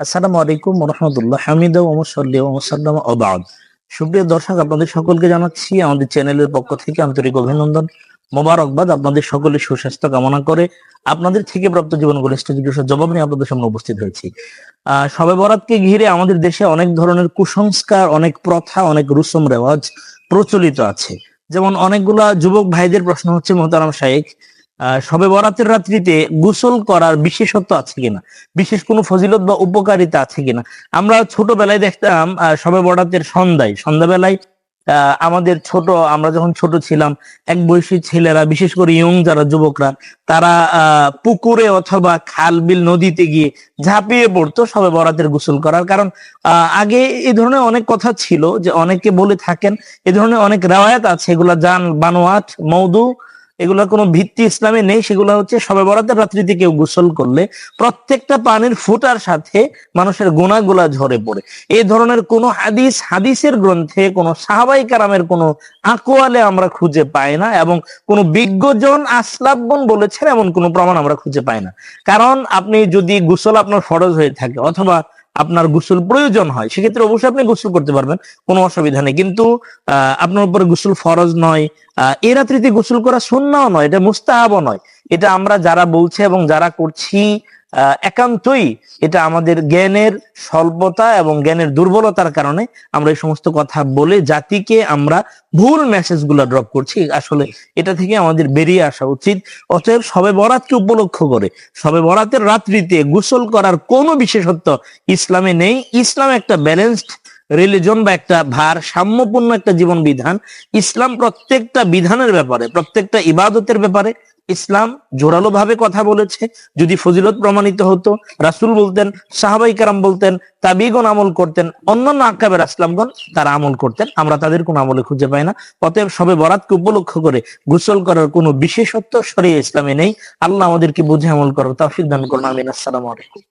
আসসালামু আলাইকুম রহমতুল্লাহ হামিদ ওবাদ সুপ্রিয় দর্শক, আপনাদের সকলকে জানাচ্ছি, আমাদের চ্যানেলের পক্ষ থেকে অভিনন্দন। মোবারকবাদ আপনাদের সকলের সুস্বাস্থ্য কামনা করে। আপনাদের থেকে প্রাপ্ত জীবন ঘনিষ্ঠ জবাব নিয়ে আপনাদের সামনে উপস্থিত হয়েছি। সবে বরাতকে ঘিরে আমাদের দেশে অনেক ধরনের কুসংস্কার, অনেক প্রথা, অনেক রুসম রেওয়াজ প্রচলিত আছে। যেমন অনেকগুলা যুবক ভাইদের প্রশ্ন হচ্ছে, মোহতারাম আহ সবে বরাতের রাত্রিতে গোসল করার বিশেষত্ব আছে কিনা? বিশেষ কোনো ফজিলত বা উপকারিতা আছে কিনা? আমরা ছোটবেলায় দেখতাম সবে বরাতের সন্ধ্যায়। সন্ধ্যাবেলায় আমাদের ছোট, আমরা যখন ছোট ছিলাম, এক বয়সী ছেলেরা, বিশেষ করে ইয়ং যারা যুবকরা, তারা পুকুরে অথবা খাল বিল নদীতে গিয়ে ঝাঁপিয়ে পড়তো সবে বরাতের গোসল করার কারণ আগে এই ধরনের অনেক কথা ছিল যে অনেকে বলে থাকেন, এ ধরনের অনেক রেওয়ায়াত আছে। এগুলা জান, বানোয়াট মৌদু এগুলা কোনো ভিত্তি ইসলামে নেই, সেগুলো হচ্ছে সবে বরাতের রাত্রিতে কেউ গোসল করলে প্রত্যেকটা পানির ফুটার সাথে মানুষের গুণাগুলা ঝরে পড়ে। এই ধরনের কোন হাদিস, হাদিসের গ্রন্থে কোন সাহাবাই কারামের কোন আকোয়ালে আমরা খুঁজে পাই না এবং কোন বিজ্ঞজন আসলাবগণ বলেছেন এমন কোন প্রমাণ আমরা খুঁজে পাই না। কারণ আপনি যদি গোসল আপনার ফরজ হয়ে থাকে অথবা আপনার গোসল প্রয়োজন হয়, সেক্ষেত্রে অবশ্যই আপনি গোসল করতে পারবেন, কোনো অসুবিধা নেই। কিন্তু আপনার উপরে গোসল ফরজ নয় এই রাত্রিতে গোসল করা সুন্নাও নয়, এটা মুস্তাহাবও নয়। এটা আমরা যারা বলছে এবং যারা করছি একান্তই এটা আমাদের জ্ঞানের স্বল্পতা এবং জ্ঞানের দুর্বলতার কারণে আমরা এই সমস্ত কথা বলে জাতিকে আমরা ভুল মেসেজগুলা ড্রপ করছি। আসলে এটা থেকে আমাদের বেরিয়ে আসা উচিত। অতএব সবে বরাতকে উপলক্ষ করে, সবে বরাতের রাত্রিতে গোসল করার কোনো বিশেষত্ব ইসলামে নেই। ইসলাম একটা ব্যালেন্সড রিলিজন বা একটা ভার সাম্যপূর্ণ একটা জীবন বিধান ইসলাম প্রত্যেকটা বিধানের ব্যাপারে, প্রত্যেকটা ইবাদতের ব্যাপারে ইসলাম জোরালো ভাবে কথা বলেছে। যদি ফজিলত প্রমাণিত হতো, রাসুল বলতেন, সাহাবাই কারাম বলতেন, তাবিগণ আমল করতেন, অন্যান্য আকাবের আসলামগণ তারা আমল করতেন। আমরা তাদের কোনো আমলে খুঁজে পাই না। অতএব সবে বরাতকে উপলক্ষ করে গোসল করার কোনো বিশেষত্ব সরিয়ে ইসলামে নেই। আল্লাহ আমাদেরকে বুঝে আমল করার তাফিক দান করুন। আমিন। আসসালামু আলাইকুম।